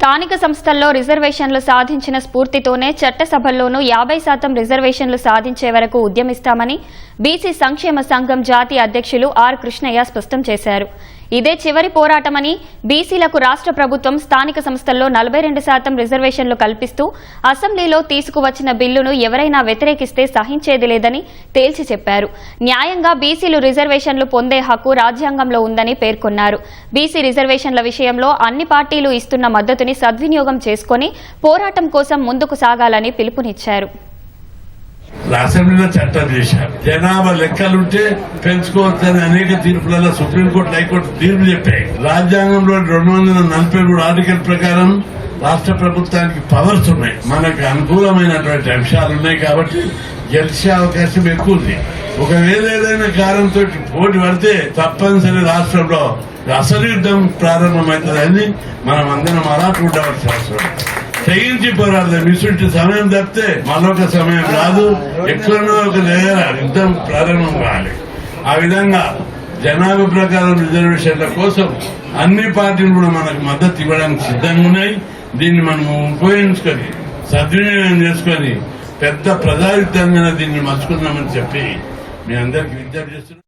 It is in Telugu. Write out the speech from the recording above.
స్థానిక సంస్థల్లో రిజర్వేషన్లు సాధించిన స్ఫూర్తితోనే చట్టసభల్లోనూ యాభై శాతం రిజర్వేషన్లు సాధించే వరకు ఉద్యమిస్తామని బీసీ సంక్షేమ సంఘం జాతీయ అధ్యక్షులు ఆర్ కృష్ణయ్య స్పష్టం చేశారు. ఇదే చివరి పోరాటమని బీసీలకు రాష్ట్ర ప్రభుత్వం స్థానిక సంస్థల్లో నలభై రెండు శాతం రిజర్వేషన్లు కల్పిస్తూ అసెంబ్లీలో తీసుకువచ్చిన బిల్లును ఎవరైనా వ్యతిరేకిస్తే సహించేది లేదని తేల్చి చెప్పారు. న్యాయంగా బీసీలు రిజర్వేషన్లు పొందే హక్కు రాజ్యాంగంలో ఉందని పేర్కొన్నారు. బీసీ రిజర్వేషన్ల విషయంలో అన్ని పార్టీలు ఇస్తున్న మద్దతుని సద్వినియోగం చేసుకుని పోరాటం కోసం ముందుకు సాగాలని పిలుపునిచ్చారు. అసెంబ్లీలో చట్టం చేశారు. జనాభా లెక్కలుంటే పెంచుకోవచ్చని అనేక తీర్పులలో సుప్రీంకోర్టు హైకోర్టు తీర్పు చెప్పాయి. రాజ్యాంగంలో రెండు వందల నలభై మూడు ఆర్టికల్ ప్రకారం రాష్ట్ర ప్రభుత్వానికి పవర్స్ ఉన్నాయి. మనకు అనుకూలమైనటువంటి అంశాలు ఉన్నాయి కాబట్టి గెలిచే అవకాశం ఎక్కువ ఉంది. ఒకవేళ ఏదైనా కారణంతో పోటీ పడితే తప్పనిసరి రాష్ట్రంలో అసలు యుద్ధం ప్రారంభమవుతుందని మనం అందరం అలా చూడవలసిన అవసరం తెగించి పోరాడదాం మిసుంటి సమయం తప్పితే మరొక సమయం రాదు. ఎక్కడో ఒక దగ్గర యుద్ధం ప్రారంభం కావాలి. ఆ విధంగా జనాభా ప్రకారం రిజర్వేషన్ల కోసం అన్ని పార్టీలు కూడా మనకు మద్దతు ఇవ్వడానికి సిద్ధంగా ఉన్నాయి. దీన్ని మనం ఉపయోగించుకొని సద్వినియోగం చేసుకొని పెద్ద ప్రజాయుద్ధంగా దీన్ని మర్చుకుందామని చెప్పి మీ అందరికి విజ్ఞప్తి చేస్తున్నాం